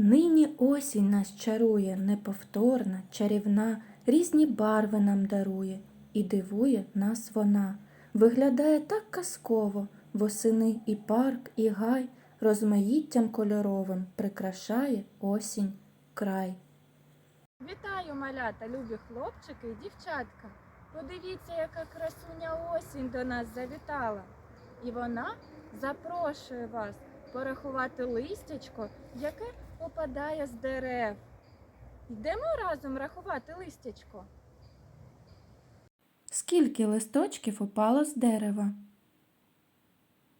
Нині осінь нас чарує, неповторна, чарівна, різні барви нам дарує, і дивує нас вона. Виглядає так казково, восени і парк, і гай розмаїттям кольоровим прикрашає осінь край. Вітаю, малята, любі хлопчики і дівчатка. Подивіться, яка красуня осінь до нас завітала. І вона запрошує вас порахувати листячко, яке опадає з дерев. Йдемо разом рахувати листячко. Скільки листочків упало з дерева?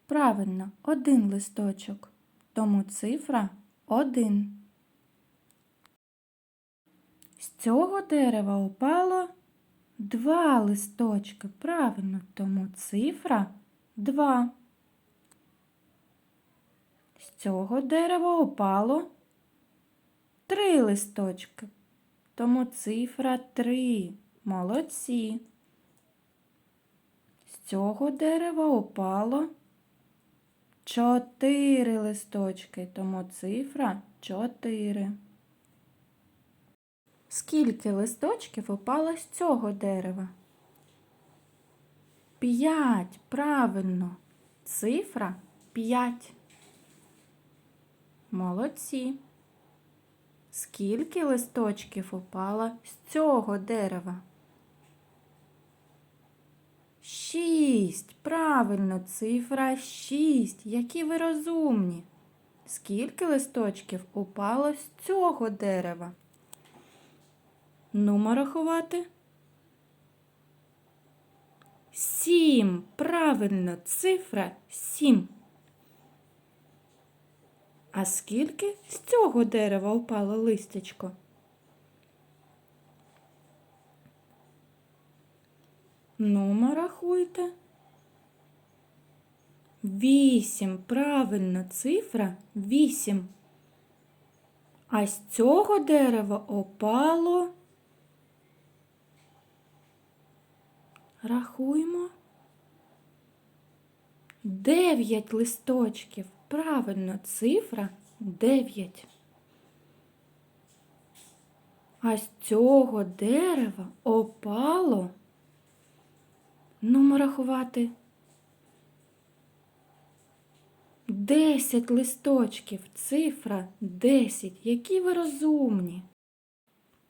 Правильно, один листочок. Тому цифра один. З цього дерева упало два листочки. Правильно, тому цифра два. З цього дерева упало три листочки. Тому цифра три. Молодці. З цього дерева упало чотири листочки, тому цифра чотири. Скільки листочків упало з цього дерева? П'ять. Правильно. Цифра п'ять. Молодці. Скільки листочків упало з цього дерева? Шість. Правильно, цифра шість. Які ви розумні. Скільки листочків упало з цього дерева? Нумо рахувати. Сім. Правильно, цифра сім. А скільки з цього дерева упало листячко? Нумо рахуйте. Вісім. Правильно, цифра вісім. А з цього дерева опало. Рахуємо. Дев'ять листочків. Правильно, цифра дев'ять. А з цього дерева опало. Нумо рахувати. Десять листочків, цифра десять. Які ви розумні.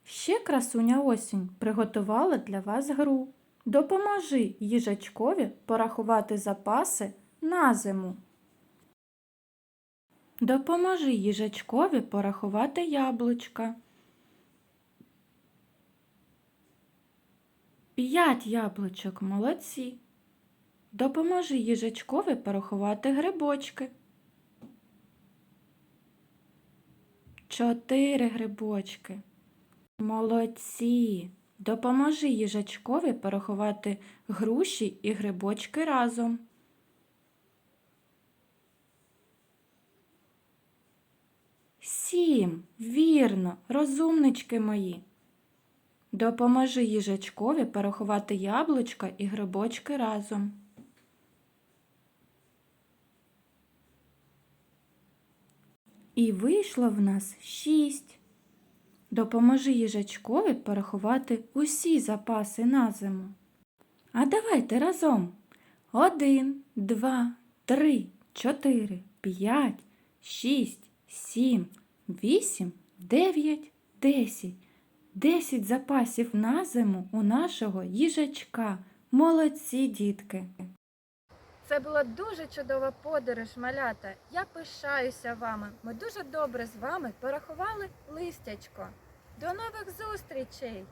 Ще красуня осінь приготувала для вас гру. Допоможи їжачкові порахувати запаси на зиму. Допоможи їжачкові порахувати яблучка. П'ять яблучок молодці. Допоможи їжачкові порахувати грибочки. Чотири грибочки. Молодці. Допоможи їжачкові порахувати груші і грибочки разом. Сім. Вірно, розумнички мої. Допоможи їжачкові порахувати яблучка і грибочки разом. І вийшло в нас шість. Допоможи їжачкові порахувати усі запаси на зиму. А давайте разом. Один, два, три, чотири, п'ять, шість, сім, вісім, дев'ять, десять. Десять запасів на зиму у нашого їжачка. Молодці, дітки. Це була дуже чудова подорож, малята. Я пишаюся вами. Ми дуже добре з вами порахували листячко. До нових зустрічей!